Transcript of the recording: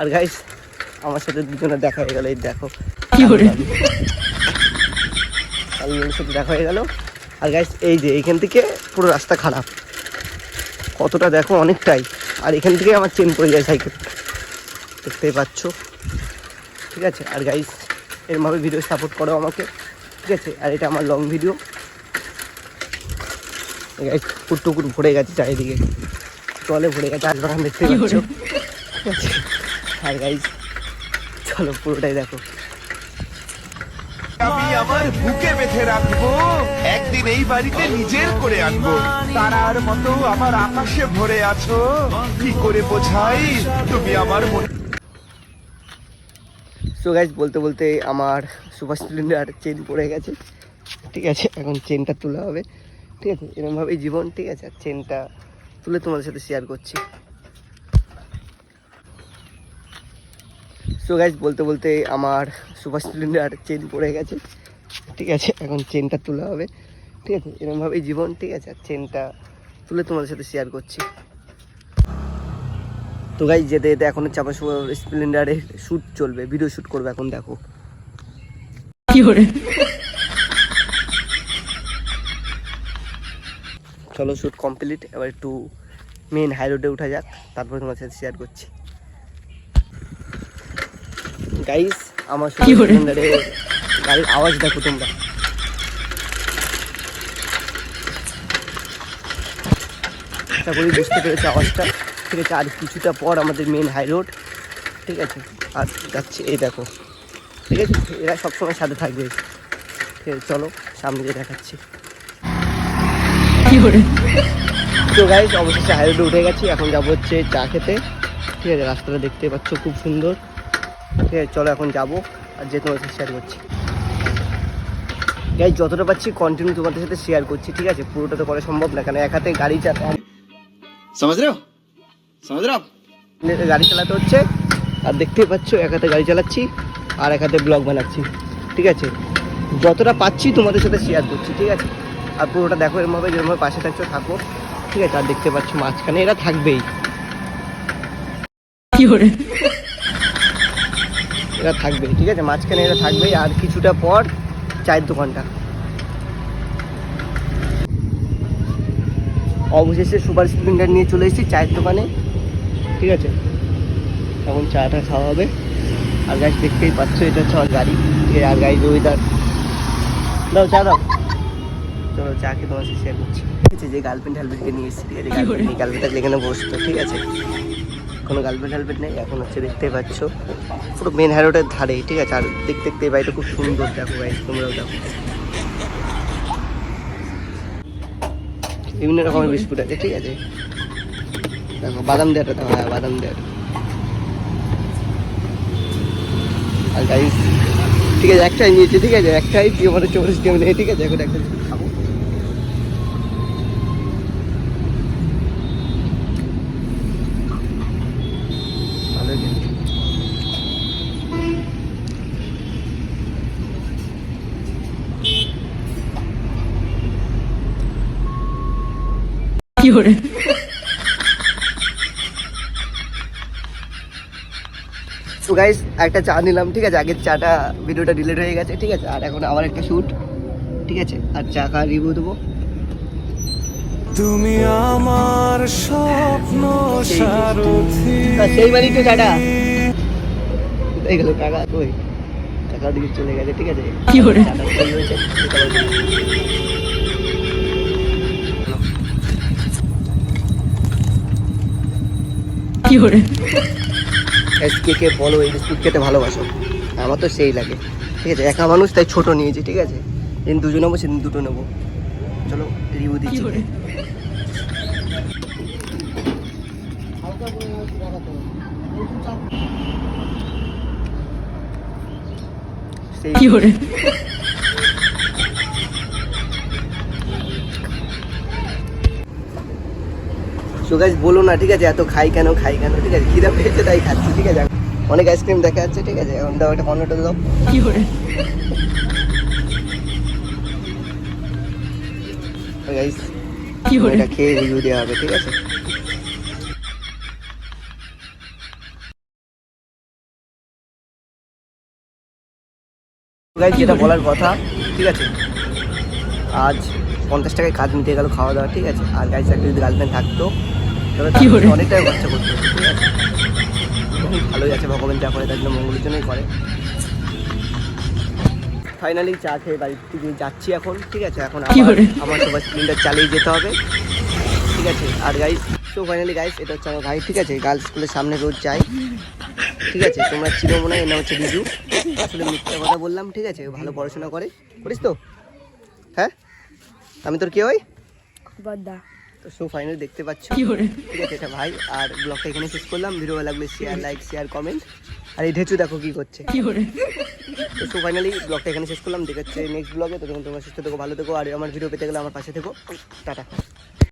আর guys আমার সাথে দুজনে দেখা হয়ে গেল এই দেখো। কি করে? সাথে দেখা হয়ে গেল। আর গাইস এই যে এইখান থেকে পুরো রাস্তা খারাপ। কতটা দেখো অনেকটাই। আর এখান থেকে আমার চেন পড়ে যায় সাইকেল দেখতেই পাচ্ছ। ঠিক আছে? আর গাইস এরমভাবে ভিডিও সাপোর্ট করো আমাকে। ঠিক আছে? আর এটা আমার লং ভিডিও গাইস টুকুর ভরে গেছে চারিদিকে। জলে ভরে গেছে বাগান দেখতে পাচ্ছ। ঠিক আছে? আর গাইস চলো পুরোটাই দেখো। আমি আমার বুকে বেঁধে রাখব। একদিন এই বাড়িতে নিজের করে আনব। তারার মতো আমার আকাশে ভরে আছো। কি করে বোঝাই? তুমি আমার মনে সো গাইজ বলতে বলতে আমার সুপার স্প্লেন্ডার চেন পড়ে গেছে। ঠিক আছে এখন চেনটা তোলা হবে। ঠিক আছে এরকমভাবেই জীবন। ঠিক আছে আর চেনটা তুলে তোমাদের সাথে শেয়ার করছি। সো গাইজ বলতে বলতে আমার সুপার স্প্লেন্ডার চেন পড়ে গেছে। ঠিক আছে এখন চেনটা তোলা হবে। ঠিক আছে এরকমভাবেই জীবন। ঠিক আছে আর চেনটা তুলে তোমাদের সাথে শেয়ার করছি। তো গাইজ যেতে যেতে এখন হচ্ছে আমার স্প্লেন্ডারের শ্যুট চলবে। ভিডিও শ্যুট করবে এখন দেখো। কি করে? চলো শ্যুট কমপ্লিট এবার একটু মেন হাই রোডে উঠা যাক। তারপরে তোমার সাথে শেয়ার করছি। গাইস আমার গাড়ির আওয়াজ দেখো তোমরা। আশা করি বুঝতে পেরেছ আওয়াজটা। ঠিক আছে আর কিছুটা পর আমাদের মেন হাই রোড ঠিক আছে? আর যাচ্ছে এই দেখো। ঠিক আছে এরা সবসময় সাথে থাকবে। ঠিক আছে চলো সামনে গিয়ে দেখাচ্ছি। তো গাইজ অবশেষে হাইরোডে উঠে গেছি এখন যাব হচ্ছে চা খেতে। ঠিক আছে রাস্তাটা দেখতে পাচ্ছ খুব সুন্দর। ঠিক আছে চলো এখন যাব আর যে তোমার সাথে শেয়ার করছি। গাই যতটা পাচ্ছি কন্টিনিউ তোমাদের সাথে শেয়ার করছি ঠিক আছে? পুরোটা তো করা সম্ভব না কেন এক হাতে গাড়ি চালাতে গাড়ি চালাতে হচ্ছে আর দেখতেই পাচ্ছ এক হাতে গাড়ি চালাচ্ছি আর এক হাতে ব্লগ বানাচ্ছি ঠিক আছে? যতটা পাচ্ছি তোমাদের সাথে শেয়ার করছি ঠিক আছে? আর পুরোটা দেখো এরমভাবে যেরমভাবে পাশে থাকছো থাকো ঠিক আছে? আর দেখতে পাচ্ছ মাঝখানে এরা থাকবেই। কি করে? এরা থাকবে ঠিক আছে? মাঝখানে এরা থাকবেই আর কিছুটা পর চায়ের দোকানটা। অবশেষে সুপার স্প্লেন্ডার নিয়ে চলে এসেছি চায়ের দোকানে ঠিক আছে? এখন চাটা খাওয়া হবে। আর গাছ দেখতেই পাচ্ছ এটা হচ্ছে আমার গাড়ি ঠিক আছে? আর গাড়ি ওয়েদার দাও চা দাও। চলো চা খেয়ে তোমার শেয়ার করছি। ঠিক আছে যে গার্লফ্রেন্ড হালফ্রেন্ডকে নিয়ে এসেছি ঠিক আছে? গার্লফ্রেন্ড গার্লফ্রেন্ড থাকলে এখানে বসতো ঠিক আছে? কোনো গার্লফ্রেন্ড টার্লফ্রেন্ড নেই, এখন হচ্ছে দেখতে পাচ্ছ। পুরো মেন হ্যারোডের ধারে, ঠিক আছে? আর দেখতে দেখতে এই খুব সুন্দর, দেখো ভাই তোমরাও দেখো। বিভিন্ন রকমের বিস্কুট আছে, ঠিক আছে? দেখো, বাদাম দেওয়াটা দেখো হ্যাঁ বাদাম দেওয়াটা আর গাইস ঠিক আছে একটাই নিয়েছে, ঠিক আছে? একটাই আমাদের চল্লিশ টাকা নেই ঠিক আছে, এখন একটা খাব ভালো কিন্তু কি করে তো গাইস একটা চা নিলাম ঠিক আছে? আগের চাটা ভিডিওটা ডিলিট হয়ে গেছে ঠিক আছে? আর এখন আবার একটা শ্যুট ঠিক আছে? আর চা খাওয়ার রিভিউ দেবো। তুমি আমার স্বপ্ন সারথি। তা সেই বাড়ি তো চাটা। এই গেল কাকা কই? কাকার দিকে চলে গেছে ঠিক আছে? কি করে? কি করে Guys, কে কে বলো এই বিস্কুট খেতে ভালোবাসো। আমার তো সেই লাগে ঠিক আছে? একা মানুষ তাই ছোট নিয়েছি ঠিক আছে? যেদিন দুটো নেব সেদিন দুটো নেব। চলো রিভিউ দিচ্ছি। করে সেই কি করে সো গাইজ বলো না ঠিক আছে? এত খাই কেন খাই কেন? ঠিক আছে? খিদা পেয়েছে তাই খাচ্ছি ঠিক আছে? অনেক আইসক্রিম দেখা যাচ্ছে ঠিক আছে? এখন দাও একটা পনেরোটা দাও। কি করে? গাইস কি করে? এটা খেয়ে রিভিউ দেওয়া হবে ঠিক আছে? গাইস এটা বলার কথা ঠিক আছে? আজ পঞ্চাশ টাকায় কাজ নিতে গেল খাওয়া দাওয়া ঠিক আছে? আর গাইজ একটা যদি গার্লফ্রেন্ড থাকতো অনেকটাই খরচা করতে ঠিক আছে? খুব ভালোই আছে ভগবান যা করে তার জন্য মঙ্গলের জন্যই করে। ফাইনালি চা খেয়ে বাড়ি থেকে যাচ্ছি এখন ঠিক আছে? এখন? আমার সবার সিলিন্ডার চালিয়ে যেতে হবে ঠিক আছে? আর গাইজ তো ফাইনালি গাইজ এটা হচ্ছে আমার ভাই ঠিক আছে? গার্লস স্কুলের সামনে রোজ যাই ঠিক আছে? তোমরা চিনো মনে হয় এর নাম হচ্ছে বিজু। আসলে মিথ্যা কথা বললাম ঠিক আছে? ভালো পড়াশোনা করে। করিস তো? হ্যাঁ? আমি তোর কে হই? বদ্দা। সো ফাইনালি দেখতে পাচ্ছ। কি করে? ঠিক আছে এটা ভাই আর ব্লগটা এখানে শেষ করলাম। ভিডিও ভালো লাগলে শেয়ার লাইক শেয়ার কমেন্ট আর এই ঢেচু দেখো কি করছে। কি করে? তো সো ফাইনালি ব্লগটা এখানে শেষ করলাম। দেখাচ্ছে নেক্সট ব্লগে তো তখন তোমরা সুস্থ থেকো ভালো থেকো। আর আমার ভিডিও পেতে গেলে আমার পাশে থেকো। টাটা।